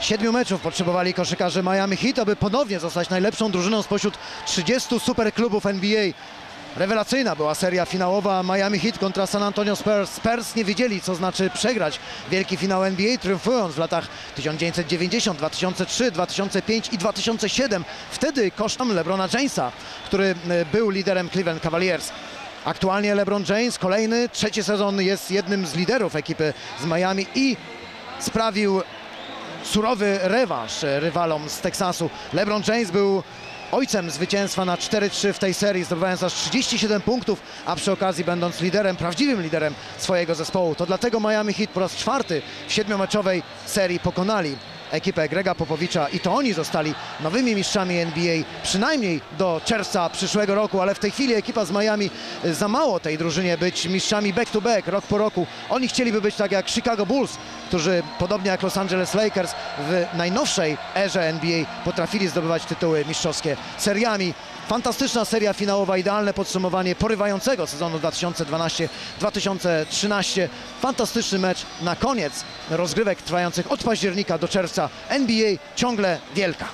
siedmiu meczów potrzebowali koszykarze Miami Heat, aby ponownie zostać najlepszą drużyną spośród 30 superklubów NBA. Rewelacyjna była seria finałowa Miami Heat kontra San Antonio Spurs. Spurs nie wiedzieli, co znaczy przegrać wielki finał NBA, triumfując w latach 1990, 2003, 2005 i 2007. Wtedy kosztem LeBrona Jamesa, który e, był liderem Cleveland Cavaliers. Aktualnie LeBron James, kolejny, trzeci sezon jest jednym z liderów ekipy z Miami i sprawił surowy rewanż e, rywalom z Teksasu. LeBron James był ojcem zwycięstwa na 4-3 w tej serii, zdobywając aż 37 punktów, a przy okazji będąc liderem, prawdziwym liderem swojego zespołu. To dlatego Miami Heat po raz czwarty w siedmiomeczowej serii pokonali ekipę Grega Popowicza i to oni zostali nowymi mistrzami NBA przynajmniej do czerwca przyszłego roku, ale w tej chwili ekipa z Miami y, za mało tej drużynie być mistrzami back to back, rok po roku. Oni chcieliby być tak jak Chicago Bulls, którzy podobnie jak Los Angeles Lakers w najnowszej erze NBA potrafili zdobywać tytuły mistrzowskie seriami. Fantastyczna seria finałowa, idealne podsumowanie porywającego sezonu 2012-2013. Fantastyczny mecz na koniec rozgrywek trwających od października do czerwca. NBA ciągle wielka.